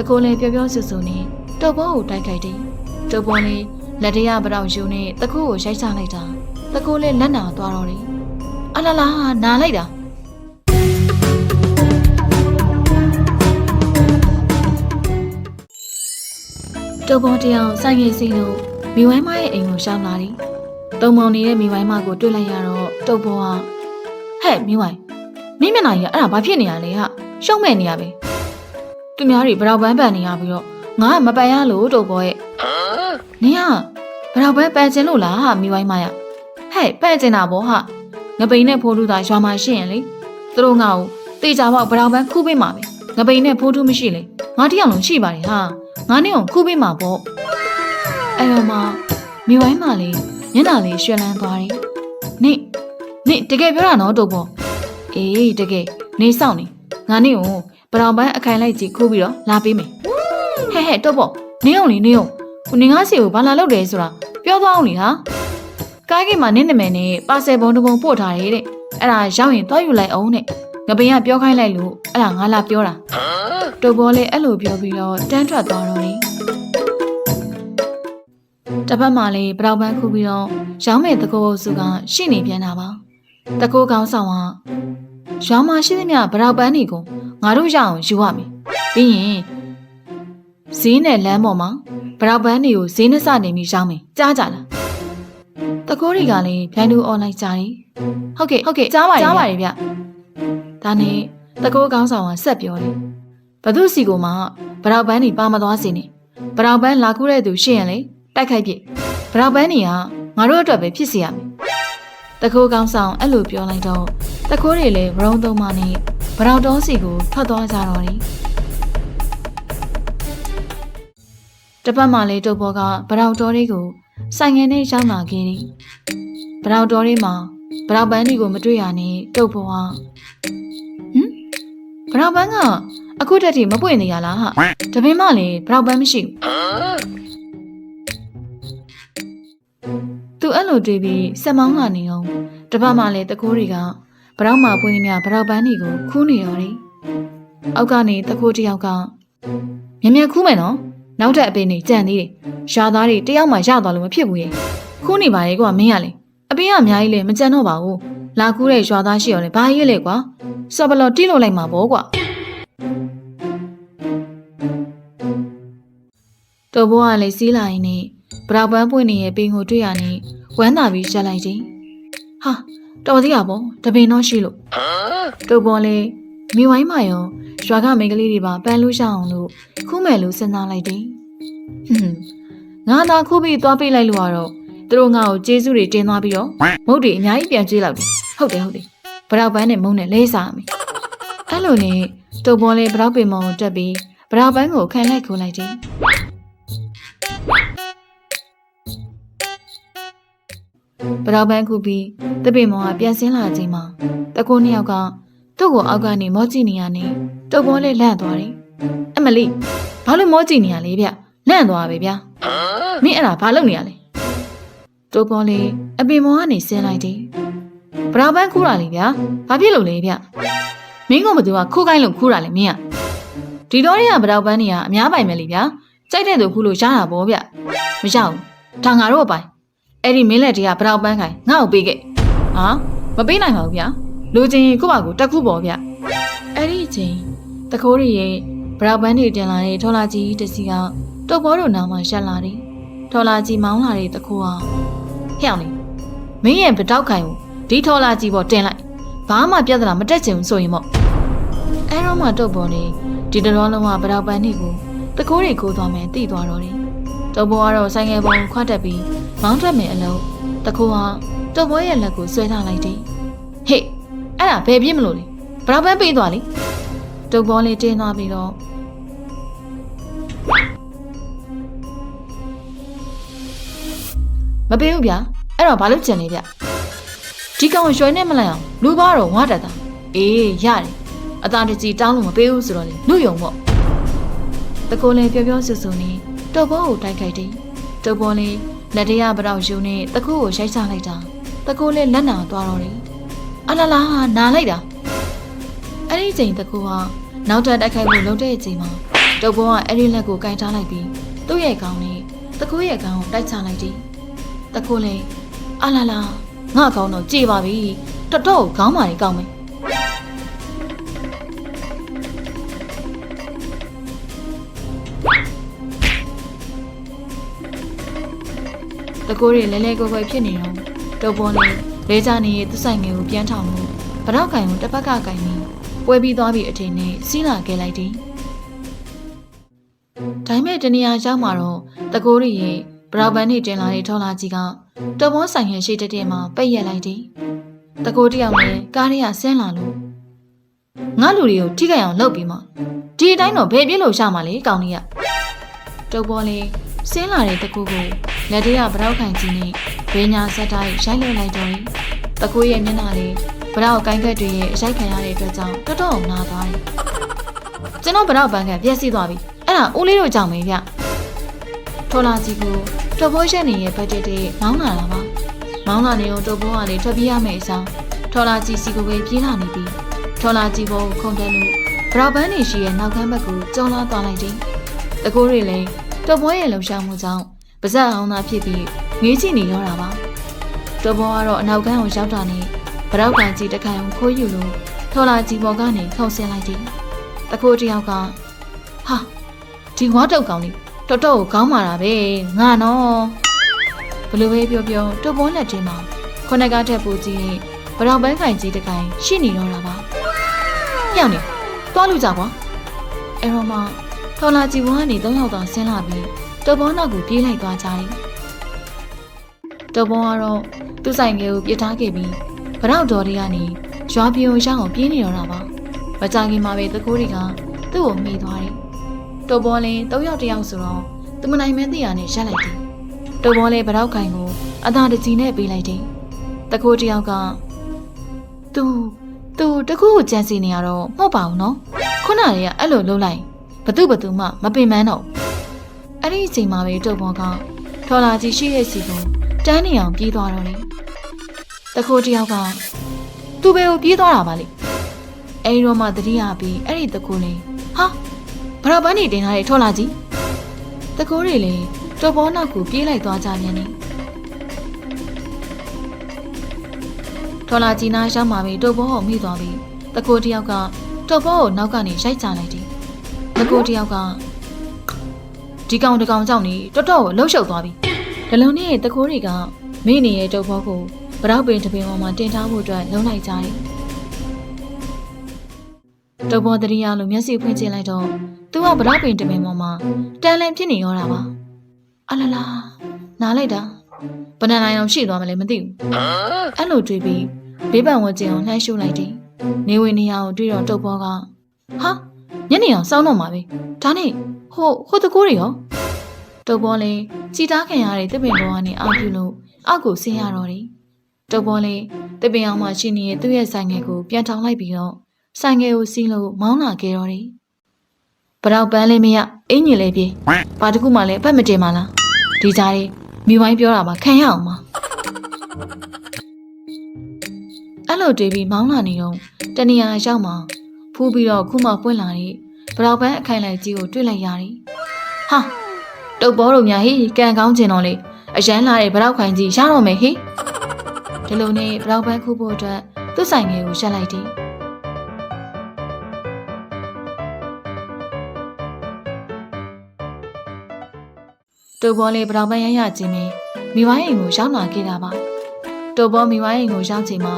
တကိုးလေးပြောပြောဆူဆူနဲ့တုပ်ပေါ်ကိုတိုက်ခိုက်တယ်တုပ်ပေါ်လေးလက်တရပတောက်ယူနဲ့တကိုးကိုရိုက်ချလိုက်တာတကိုးလေးလက်နာသွားတော့တယ်အလာလာနာလိုက်တာတုပ်ပေါ်တယောက်ဆိုင်ငယ်စီလို့မိဝိုင်းမရဲ့အိမ်ကိုရှောင်းလာတယ်တုံမောင်နေတဲ့မိဝိုင်းမကိုတွေ့လိုက်ရတော့တုပ်ပေါ်ကဟဲ့မိဝိုင်းမင်းမျက်နှာကြီးကအဲ့ဒါဘာဖြစ်နေရလဲဟာရှုံးမဲ့နေရပဲ သူများတွေဘရောက်ပန်းပန်နေရပြီးတော့ငါကမပန်ရလို့တုပ်ပေါ်ရဲ့နင်ကဘရောက်ပန်းပန်ခြင်းလို့လားဟာမိဝိုင်းမရဟဲ့ပန်ခြင်းတာဗောဟာငပိန်နဲ့ဖိုးထူးသာရွာမှာရှိရင်လေသူတို့ငါ့ကိုတေချာပေါက်ဘရောက်ပန်းခုပေးမှာပဲငပိန်နဲ့ဖိုးထူးမရှိလေငါတယောက်လုံးရှိပါတယ်ဟာငါနဲ့အောင်ခုပေးမှာပေါ့အဲ့တော့မှမိဝိုင်းမလေးမျက်နှာလေးရွှဲလန်းသွားတယ်နေနေတကယ်ပြောတာနော်တုပ်ပေါ်အေးတကယ်နေဆောင်နေငါနေကို ပရောင်ပန်းအခိုင်လိုက်ကြည့်ခိုးပြီးတော့လာပေးမယ်ဟဲ့ဟဲ့တော့ပေါ့နေအောင်လေနေအောင်ကိုနေငါစီကိုဘာလာလုပ်တယ်ဆိုတာပြောသွားအောင်လေဟာကားကိမှာနင်းနမယ်နဲ့ပါဆယ်ပုံတစ်ပုံပို့ထားတယ်တဲ့အဲ့ဒါရောက်ရင်သွားယူလိုက်အောင်တဲ့ငပင်ကပြောခိုင်းလိုက်လို့အဲ့ဒါငါလာပြောတာတုပ်ပေါ်လေအဲ့လိုပြောပြီးတော့တန်းထွက်သွားတော့တယ်တစ်ပတ်မှလည်းပရောင်ပန်းခုပြီးတော့ရောင်းမဲ့တကောစုကရှိနေပြန်တာပါတကောကောင်းဆောင်ကရွာမှာရှိသမျှဗရောက်ပန်းတွေကို ငါတို့ရအောင်ယူရမယ်။ပြီးရင်ဈေးနဲ့လမ်းပေါ်မှာဗရောက်ပန်းတွေကိုဈေးနှစနေပြီးရောင်းမယ်။ကြားကြလား။တကိုးတွေကလည်းဖြိုင်းတူအွန်လိုင်းကြားတယ်။ဟုတ်ကဲ့ဟုတ်ကဲ့ကြားပါတယ်ကြားပါတယ်ဗျ။ဒါနဲ့တကိုးကောင်းဆောင်ကဆက်ပြောတယ်။ဘသူစီကိုမှဗရောက်ပန်းတွေပါမသွားစေနဲ့။ဗရောက်ပန်းလာခုတဲ့သူရှိရင်လေတိုက်ခိုက်ပြစ်။ဗရောက်ပန်းတွေကငါတို့အတွက်ပဲဖြစ်စေရမယ်။တကိုးကောင်းဆောင်အဲ့လိုပြောလိုက်တော့တခိုးတွေလည်းဝရုံသုံးမနဲ့ ဗရောက်တော်စီကိုထွက်သွားကြတော့တယ်။တစ်ပတ်မှလည်းတုပ်ဘောကဗရောက်တော်တွေကိုဆိုင်ငယ်နဲ့ရောက်လာခဲ့တယ်။ဗရောက်တော်တွေမှာဗရောက်ပန်းတွေကိုမတွေ့ရနဲ့တုပ်ဘောကဟမ်ဗရောက်ပန်းကအခုတက်ထိမပွင့်နေရလားဟာ။တပင်းမလည်းဗရောက်ပန်းမရှိဘူး။သူအဲ့လိုတွေးပြီးစက်မောင်းလာနေအောင်တစ်ပတ်မှလည်းတကိုးတွေက ဗရောက်မှာပွင့်နေမြဗရောက်ပန်းတွေကိုခူးနေရော်တယ်။အောက်ကနေတခိုးတစ်ယောက်ကမြင်မြခူးမယ်နော်။နောက်ထပ်အပင်တွေကြံသေးတယ်။ရှာသားတွေတယောက်မှရသွားလို့မဖြစ်ဘူးရဲ့။ခူးနေပါလေကွာမင်းရလေ။အပင်ကအများကြီးလေမကြံတော့ပါဘူး။လာခူးတဲ့ရွာသားရှိရောလေဘာရေးလဲကွာ။စော်ဘလော်တိလို့လိုက်မှာပေါ့ကွာ။တော်ဘောကလည်းစီးလာရင်နဲ့ဗရောက်ပန်းပွင့်နေရဲ့ပင်ကိုတွေ့ရနေဝမ်းသာပြီးရှက်လိုက်ခြင်း။ဟာ တော်သေးရပေါ့တပင်တော့ရှိလို့တုပ်ပေါ်လေမိဝိုင်းမယောရွာကမိန်းကလေးတွေပါပန်းလို့ရအောင်လို့ခူးမယ်လို့စဉ်းစားလိုက်တယ်ဟွန်းငါသာခူးပြီးသွားပေးလိုက်လို့ကတော့သူတို့ငါ့ကိုကျေးဇူးတွေတင်သွားပြီးတော့မုတ်တွေအများကြီးပြန်ကျွေးလောက်တယ်ဟုတ်တယ်ဟုတ်တယ်ဗရောက်ပန်းနဲ့မုံနဲ့လဲစားမယ်အဲ့လိုနဲ့တုပ်ပေါ်လေဗရောက်ပင်မောင်ကိုတက်ပြီးဗရောက်ပန်းကိုခံလိုက်ခိုးလိုက်တယ် ဗရောက်ပန်းခုပြီးတပင်မောင်ကပြန်ဆင်းလာချိန်မှာတကိုးနှစ်ယောက်ကသူ့ကိုအောက်ကနေမောကြည့်နေရနေတုပ်ပေါ်လေးလန့်သွားတယ်။အမလီဘာလို့မောကြည့်နေရလဲဗျ။လန့်သွားပဲဗျာ။မင်းအဲ့ဒါဘာလုပ်နေရလဲ။တုပ်ပေါ်လေးအပင်မောကနေဆင်းလိုက်တယ်။ဗရာပန်းခူးတာလေဗျာ။ဘာဖြစ်လို့လဲဗျ။မင်းကမသူကခိုးကိုင်းလို့ခူးတာလေမင်းက။ဒီတော့တွေကဗရာပန်းတွေကအများပိုင်ပဲလေဗျာ။ကြိုက်တဲ့သူခူးလို့ရတာပေါ့ဗျ။မရဘူး။ဒါငါတို့အပိုင်။ အဲ့ဒီမင်းလက်တွေကဗရာပန်းခိုင်ငါ့ကိုပေးခဲ့။ဟာမပေးနိုင်ပါဘူးဗျာ။လူချင်းကိုယ့်ဘာကိုတက်ခုပေါ်ဗျအဲ့ဒီအချိန်တခိုးရီရဲ့ဘရောက်ပန်းတွေတင်လာတဲ့ထော်လာကြီးတစ်စီကတုတ်ဘောတို့နားမှာရက်လာတယ်ထော်လာကြီးမောင်းလာတဲ့တခိုးဟာဟဲ့အောင်လေမင်းရဲ့ဗတောက်ခိုင်ကိုဒီထော်လာကြီးပေါ်တင်လိုက်ဘာမှပြဿနာမတက်ချင်ဘူးဆိုရင်ပေါ့အဲ့တော့မှတုတ်ဘောနေဒီတတော်လုံးကဗရောက်ပန်းတွေကိုတခိုးတွေကိုသွားမယ်တိသွားတော့တယ် တုတ်ဘောကတော့ဆိုင်ငယ်ပေါ်ခွတ်တက်ပြီးမောင်းထွက်မယ်အလုံးတခိုးဟာတုတ်ဘောရဲ့လက်ကိုဆွဲထားလိုက်တယ်ဟေ့အဲ့ဒါဘယ်ပြစ်မလို့လဲဘရောက်ပန်းပေးသွားလေတုပ်ပေါ်လေးတင်းသွားပြီးတော့မပေးဘူးဗျာအဲ့တော့ဘာလို့ကြံနေဗျဒီကောင်ရွှဲနဲ့မလိုက်အောင်လူပါတော့ဝါတတ်တာအေးရတယ်အသားတကြီးတောင်းလို့မပေးဘူးဆိုတော့လေလူယုံပေါ့တကိုယ်လေးပြောပြောဆူဆူနေ တုပ်ပေါ်ကိုတိုက်ခိုက်တယ်တုပ်ပေါ်လေးလက်တရပတော့ယူနေတကူကိုရိုက်ချလိုက်တာတကိုယ်လေးလက်နာသွားတော့တယ်အလာလာနားလိုက်တာအဲ့ဒီချိန်တကူဟာနောက်ထပ်တိုက်ခိုက်ဖို့လုပ်တဲ့အချိန်မှာတုပ်ဘောကအဲ့ဒီလက်ကိုကင်ထားလိုက်ပြီးသူ့ရဲ့ခေါင်းနဲ့တကူရဲ့ခေါင်းကိုတိုက်ချလိုက်တယ်တကူလည်းအလာလာငါခေါင်းတော့ကြေပါပြီတော်တော်ခေါင်းမာနေကောင်းမယ် တကိုးတွေလဲလဲကွယ်ကွယ်ဖြစ်နေတော့တုပ်ပေါ်လေးလဲကြနေရဲ့သူဆိုင်ငယ်ကိုပြန်ထောင်လို့ဗတော့ကင်ကိုတစ်ဖက်ကကင်ပြီးပွဲပြီးသွားပြီအထင်နဲ့စီးလာခဲ့လိုက်တယ်။ဒါပေမဲ့တနေရာရောက်မှာတော့တကိုးတွေရဲ့ဘရောက်ပန်းနေတင်လာတဲ့ထော်လာကြီးကတုပ်ပေါ်ဆိုင်ငယ်ရှိတဲ့တဲ့မှာပိတ်ရက်လိုက်တယ်။တကိုးတယောက်နဲ့ကားတွေကဆင်းလာလို့ငါလူတွေကိုထိခိုက်အောင်လုပ်ပြီးမှဒီအတိုင်းတော့ဘယ်ပြစ်လို့ရှာမှာလဲကောင်းကြီးကတုပ်ပေါ်လေး ဆင်းလာတဲ့တကူကိုလက်တရဗရောက်ခိုင်ကြီးနဲ့ဘေးညာဆက်တိုင်းရိုက်လွှတ်လိုက်တော့တယ်။တကူရဲ့မျက်နှာလေးဗရောက်ကိုင်းခက်တွေရဲ့အရိုက်ခံရတဲ့အတွက်ကြောင့်တော်တော်နာသွားတယ်။ကျွန်တော်ဗရောက်ပန်းကပြက်စီးသွားပြီ။အဲ့ဒါဦးလေးတို့ကြောင့်ပဲဗျ။ထော်လာကြီးကိုတော်ဖိုးရက်နေရဲ့ဘတ်တက်တဲ့မောင်းလာတာပါ။မောင်းလာနေတော့တော်ဖိုးကလည်းထွက်ပြေးရမယ့်အစားထော်လာကြီးစီကိုပဲပြေးလာနေပြီးထော်လာကြီးကိုခုန်တယ်လို့ဗရောက်ပန်းနေရှိရဲ့နောက်ကမ်းဘက်ကိုကျော်လာသွားလိုက်တယ်။တကူတွေလည်း တော်ဖိုးရဲ့လှုပ်ရှားမှုကြောင့်ပါဇက်အောင်သာဖြစ်ပြီးငေးချင်နေရောတာပါတော်ဘောကတော့အနောက်ကန်းကိုရောက်တာနဲ့ဗရောက်ကန်ကြီးတစ်ခိုင်ကိုခိုးယူလို့ထော်လာကြီးပေါ်ကနေခုန်ဆင်းလိုက်တယ်တခိုးတယောက်ကဟာဒီငွားတုတ်ကောင်လေးတော်တော်ကိုကောင်းမာတာပဲငါနော်ဘလို့ပဲပြောပြောတော်ဘောလက်ထဲမှာခုနကထက်ပူကြီးနဲ့ဗရောက်ပန်းခိုင်ကြီးတစ်ခိုင်ရှိနေတော့တာပါညောင်နေသွားလို့ကြကွာအဲ့တော့မှ ထော်လာကြီးဘွားကနေသုံးယောက်သာဆင်းလာပြီးတော်ဘောနောက်ကိုပြေးလိုက်သွားကြတယ်။တော်ဘောကတော့သူ့ဆိုင်ငယ်ကိုပြစ်ထားခဲ့ပြီးဗရောက်တော်တွေကနေရွာပြုံရောက်အောင်ပြေးနေတော့တာပါ။မကြခင်မှာပဲတကိုးတွေကသူ့ကိုမိသွားတယ်။တော်ဘောလည်း၃ယောက်တစ်ယောက်ဆိုတော့သူမနိုင်မဲသိရနဲ့ရက်လိုက်တယ်။တော်ဘောလည်းဗရောက်ခိုင်ကိုအသာတကြီးနဲ့ပေးလိုက်တယ်။တကိုးတစ်ယောက်ကသူသူတကူကိုကြံစီနေရတော့မဟုတ်ပါဘူးနော်။ခုနကအဲ့လိုလုပ်လိုက် ဘသူဘသူမှမပင်ပန်းတော့ဘူး။အဲ့ဒီအချိန်မှာပဲတုတ်ဘောကထော်လာကြီးရှိရဲ့စီကိုတန်းနေအောင်ပြေးသွားတော့တယ်။တခိုးတယောက်ကသူ့ဘယ်ကိုပြေးသွားတာပါလိ။အဲဒီတော့မှတတိယပြီးအဲ့ဒီတခိုးလေးဟာဘရပန်းနေတင်ထားတဲ့ထော်လာကြီးတခိုးတွေလည်းတုတ်ဘောနောက်ကိုပြေးလိုက်သွားကြပြန်တယ်။ထော်လာကြီးနားရောက်မှပဲတုတ်ဘောကိုမိသွားပြီးတခိုးတယောက်ကတုတ်ဘောကိုနောက်ကနေရိုက်ချလိုက်တယ်။ တခိုးတယောက်ကဒီကောင်တကောင်ကြောင့်နေတော်တော်ကိုလှုပ်ရှုပ်သွားပြီဒလုံနဲ့တကိုးတွေကမိနေရဲ့တုပ်ဘောကိုဗရောက်ပင်တပင်ပေါ်မှာတင်ထားဖို့အတွက်လုံလိုက်ကြတယ်တုပ်ဘောတရိယာလိုမျက်စိဖွင့်ကြည့်လိုက်တော့သူကဗရောက်ပင်တပင်ပေါ်မှာတန်လန်ဖြစ်နေရောတာပါအလလာနားလိုက်တာဘယ်နှနိုင်အောင်ရှိသွားမလဲမသိဘူးအဲ့လိုတွေးပြီးဘေးပံဝန်းကျင်ကိုလှမ်းရှုလိုက်တယ်နေဝင်နေရအောင်တွေ့တော့တုပ်ဘောကဟာ ညနေအောင်စောင်းတော့မှာပဲဒါနဲ့ဟိုဟိုတကိုးတွေရောတုပ်ပေါ်လေးကြည်တားခံရတဲ့တပင်ပေါ်ကနေအာပြူလို့အောက်ကိုဆင်းရတော့တယ်တုပ်ပေါ်လေးတပင်အောင်မှရှိနေတဲ့သူ့ရဲ့ဆိုင်ငယ်ကိုပြန်ထောင်လိုက်ပြီးတော့ဆိုင်ငယ်ကိုစီးလို့မောင်းလာခဲ့တော့တယ်ပရောက်ပန်းလေးမရအင်းကြီးလေးပြေးဘာတခုမှလည်းအဖက်မတင်ပါလားဒီကြားလေးမိဝိုင်းပြောတာပါခံရအောင်ပါအဲ့လိုတွေးပြီးမောင်းလာနေတော့တနေရာရောက်မှ ဖူးပြီးတော့ခုမှပွင့်လာတဲ့ဘရောက်ပန်းအခိုင်လိုက်ကြီးကိုတွေ့လိုက်ရတယ်။ဟာတုပ်ဘောတို့များဟိကန်ကောင်းကျင်တော့လေအရန်လာတဲ့ဘရောက်ခိုင်ကြီးရတော့မယ်ဟိဒီလိုနဲ့ဘရောက်ပန်းခုဖို့အတွက်သူ့ဆိုင်ငယ်ကိုရက်လိုက်တယ်တုပ်ဘောလေးဘရောက်ပန်းရရချင်းမင်းမိဝိုင်းအိမ်ကိုရောက်လာခဲ့တာပါတုပ်ဘောမိဝိုင်းအိမ်ကိုရောက်ချိန်မှာ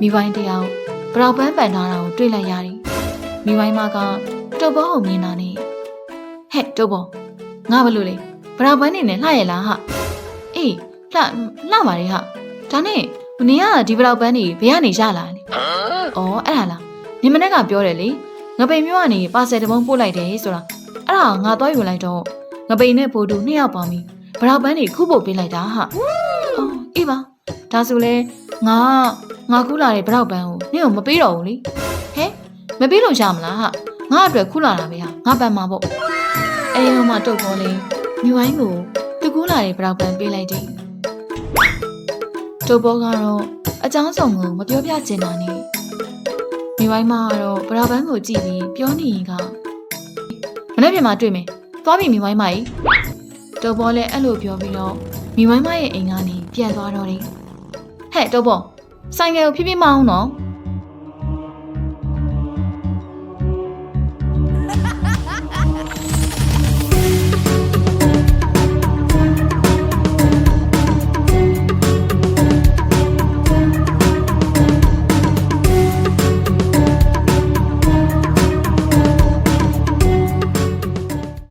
မိဝိုင်းတယောက်ဘရောက်ပန်းပန်ထားတာကိုတွေ့လိုက်ရတယ် မိဝိုင်းမကတုပ်ဘောကိုမြင်တာနဲ့ဟဲ့တုပ်ဘောငါဘလို့လဲဘရောက်ပန်းနေနဲ့လှရလားဟာအေးလှလှပါလေဟာဒါနဲ့မင်းကဒီဘရောက်ပန်းနေဘယ်ကနေရလာလဲအော်အဲ့ဒါလားနေမနေ့ကပြောတယ်လေငပိန်မျိုးကနေပါဆယ်တပုံးပို့လိုက်တယ်ဆိုတာအဲ့ဒါငါသွားယူလိုက်တော့ငပိန်နဲ့ပို့တူနှစ်ယောက်ပေါင်းပြီးဘရောက်ပန်းနေခုပို့ပေးလိုက်တာဟာအော်အေးပါဒါဆိုလဲငါငါခုလာတဲ့ဘရောက်ပန်းကိုနင့်ကိုမပေးတော့ဘူးလေဟဲ မပေးလို့ရမလားဟာငါအတွက်ခုလာတာပဲဟာငါပန်မှာပေါ့အဲရောမှတုတ်ပေါ်လေးမြူဝိုင်းကိုသူကူလာတဲ့ဘရောက်ပန်းပေးလိုက်တယ်တုတ်ပေါ်ကတော့အချောင်းဆောင်ကိုမပြောပြချင်တာနဲ့မြူဝိုင်းမကတော့ဘရောက်ပန်းကိုကြည့်ပြီးပြောနေရင်ကမနေ့ပြန်မှတွေ့မယ်သွားပြီမိဝိုင်းမကြီးတုတ်ပေါ်လည်းအဲ့လိုပြောပြီးတော့မိဝိုင်းမရဲ့အိမ်ကနေပြန်သွားတော့တယ်ဟဲ့တုတ်ပေါ်ဆိုင်ကယ်ကိုဖြည်းဖြည်းမအောင်နော်